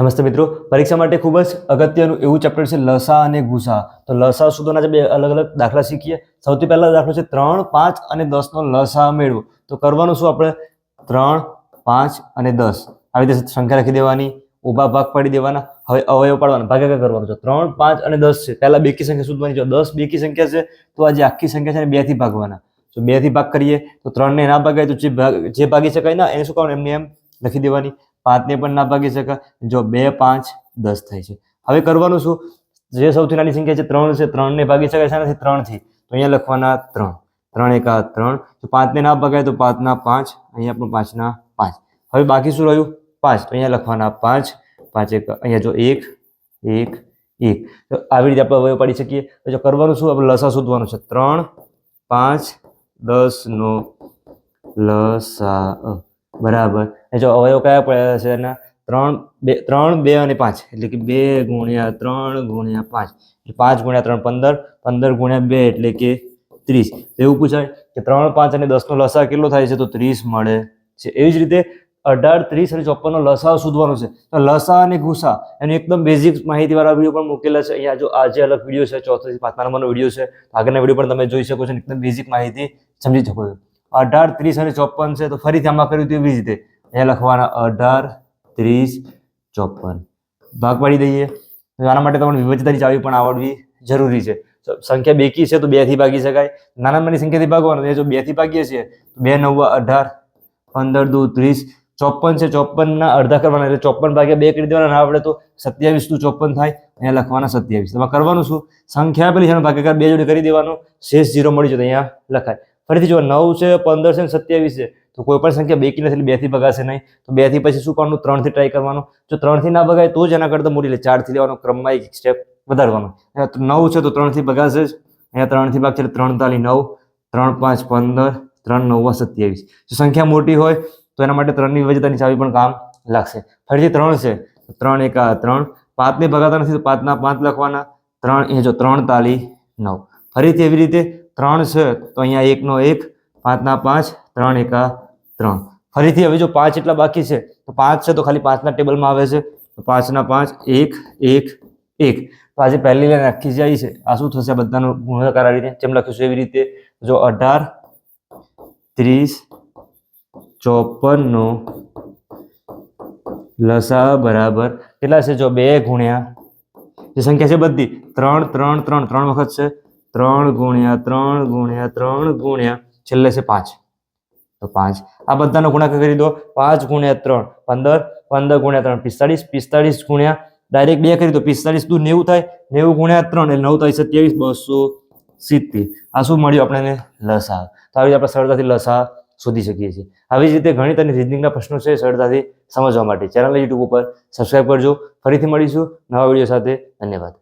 નમસ્તે મિત્રો. પરીક્ષા માટે ખૂબ જ અગત્યનું એવું ચેપ્ટર છે લસા અને ગુસા. તો લસા શોધવાના જે બે અલગ અલગ દાખલા શીખીએ. સૌથી પહેલા દાખલો છે ત્રણ, પાંચ અને દસનો લસા મેળવો. તો કરવાનું શું આપણે? ત્રણ, પાંચ અને દસ. આવી રીતે સંખ્યા રાખી દેવાની. ઊભા ભાગ પાડી દેવાના. હવે અવયવ પાડવાના. ભાગાકાર કરવાનો છે. ત્રણ, પાંચ અને દસ છે. પહેલા બેકી સંખ્યા શોધવાની. છે દસ બેકી સંખ્યા છે, તો આ જે આખી સંખ્યા છે ને બેથી ભાગવાના. જો બેથી ભાગ કરીએ, તો ત્રણ ને ના ભાગાય, તો જે ભાગ જે ભાગી શકાય ના, એને શું કરવાનું? એમને એમ લખી દેવાની. પાંચને પણ ના ભાગી શકાય. જો બે, પાંચ, દસ થાય છે. હવે કરવાનું શું? જે સૌથી નાની સંખ્યા છે, ત્રણ છે, ત્રણને ભાગી શકાય. છે ત્રણથી તો અહીંયા લખવાના ત્રણ. ત્રણ એકા ત્રણ. તો પાંચને ના ભાગાય તો પાંચના પાંચ, અહીંયા પણ પાંચના પાંચ. હવે બાકી શું રહ્યું? પાંચ. તો અહીંયા લખવાના પાંચ. પાંચ એક, અહીંયા જો એક એક એક. તો આવી રીતે આપણે વયો પાડી શકીએ. જો કરવાનું શું? આપણે લસા શોધવાનું છે. ત્રણ, પાંચ, દસનો લસા બરાબર. એ જો અવયવ કયા પડ્યા છે એના? ત્રણ બે ત્રણ, બે અને પાંચ. એટલે કે બે ગુણ્યા ત્રણ ગુણ્યા પાંચ. એટલે પાંચ ગુણ્યા ત્રણ, પંદર. પંદર ગુણ્યા બે એટલે કે ત્રીસ. એવું પૂછાય કે ત્રણ, પાંચ અને દસનો લસા કેટલો થાય છે? તો ત્રીસ મળે છે. એવી જ રીતે અઢાર, ત્રીસ અને ચોપનનો લસાઓ શોધવાનો છે. તો લસા અને ગુસા એનું એકદમ બેઝિક માહિતીવાળા વીડિયો પણ મૂકેલા છે. અહીંયા જો આજે અલગ વીડિયો છે ચોથાથી પાંચમા નંબરનો વીડિયો છે આગળના વીડિયો પણ તમે જોઈ શકો છો એકદમ બેઝિક માહિતી સમજી શકો છો. અઢાર, ત્રીસ અને ચોપન છે, તો ફરીથી આમાં કર્યું તો એવી રીતે. અહીંયા લખવાના અઢાર, ત્રીસ, ચોપન. ભાગ પાડી દઈએ. આના માટે તમને વિભજતાની ચાવી પણ આવડવી જરૂરી છે. સંખ્યા બેકી છે, તો બેથી ભાગી શકાય. નાના નાની સંખ્યાથી ભાગવાનું એ જો બેથી ભાગીએ છીએ બે, નવ, અઢાર, પંદર, દુ, ત્રીસ, ચોપન છે, ચોપનના અડધા કરવાના, એટલે ચોપન ભાગ્યા બે કરી દેવાના આવડે તો સત્યાવીસનું ચોપન થાય, અહીંયા લખવાના સત્યાવીસ. એમાં કરવાનું શું? સંખ્યા પેલી છે ને, ભાગાકાર બે જોડે કરી દેવાનું, શેષ જીરો મળી જતો અહીંયા લખાય. ફરીથી જો નવ છે, પંદર છે સત્યાવીસ છે, તો કોઈ પણ સંખ્યા બેકી નથી, એટલે બે ભગાશે નહીં. તો બેથી પછી શું કરવાનું? ત્રણથી ટ્રાય કરવાનું. જો ત્રણથી ના ભગાય તો જ એના કરતાં મોટી, એટલે ચારથી લેવાનો ક્રમમાં એક સ્ટેપ વધારવાનો. નવ છે, તો ત્રણથી ભગાશે જ. અહીંયા ત્રણથી ભાગ છે ત્રણ તાલી નવ, ત્રણ પાંચ પંદર, ત્રણ નવ્વા સત્યાવીસ. જો સંખ્યા મોટી હોય, તો એના માટે ત્રણની વિવિધતાની ચાવી પણ કામ લાગશે. ફરીથી ત્રણ છે ત્રણ એકા ત્રણ. પાંચને ભગાતા નથી, તો પાંચના પાંચ લખવાના. ત્રણ, અહીંયા જો ત્રણ તાલી નવ. ફરીથી એવી રીતે ત્રણ છે, તો અહીંયા એકનો એક, પાંચના પાંચ, ત્રણ એકા ત્રણ. ફરીથી હવે જો પાંચ એટલા બાકી છે, તો પાંચ છે તો ખાલી પાંચના ટેબલમાં આવે છે. તો પાંચના પાંચ, એક એક એક. તો આજે પહેલી લાઈન આખી જાય છે. આ શું થશે? બધાનો ગુણાકાર આ રીતે જેમ લખ્યું છે એવી રીતે. જો અઢાર, ત્રીસ, ચોપનનો લસા બરાબર કેટલા છે? જો બે ગુણ્યા, જે સંખ્યા છે બધી, ત્રણ ત્રણ ત્રણ ત્રણ વખત છે. ત્રણ ગુણ્યા ત્રણ ગુણ્યા ત્રણ ગુણ્યા છેલ્લે છે પાંચ. તો પાંચ. આ બધાનો ગુણાકાર કરી દો. પાંચ ગુણ્યા ત્રણ. પંદર. પંદર ગુણ્યા ત્રણ. પિસ્તાળીસ. પિસ્તાળીસ ગુણ્યા. ડાયરેક્ટ બે કરી દો. પિસ્તાળીસ દુ નેવું થાય. નેવું ગુણ્યા ત્રણ એટલે નવ થાય સત્યાવીસ. બસો સિત્તેર. આ શું મળ્યું આપણને? લસા તો આવી આપણે સરળતાથી લસા શોધી શકીએ છીએ. આવી જ રીતે ગણિત અને રીઝનિંગના પ્રશ્નો છે સરળતાથી સમજવા માટે. ચેનલ યુટ્યુબ ઉપર સબસ્ક્રાઈબ કરજો. ફરીથી મળીશું નવા વીડિયો સાથે. ધન્યવાદ.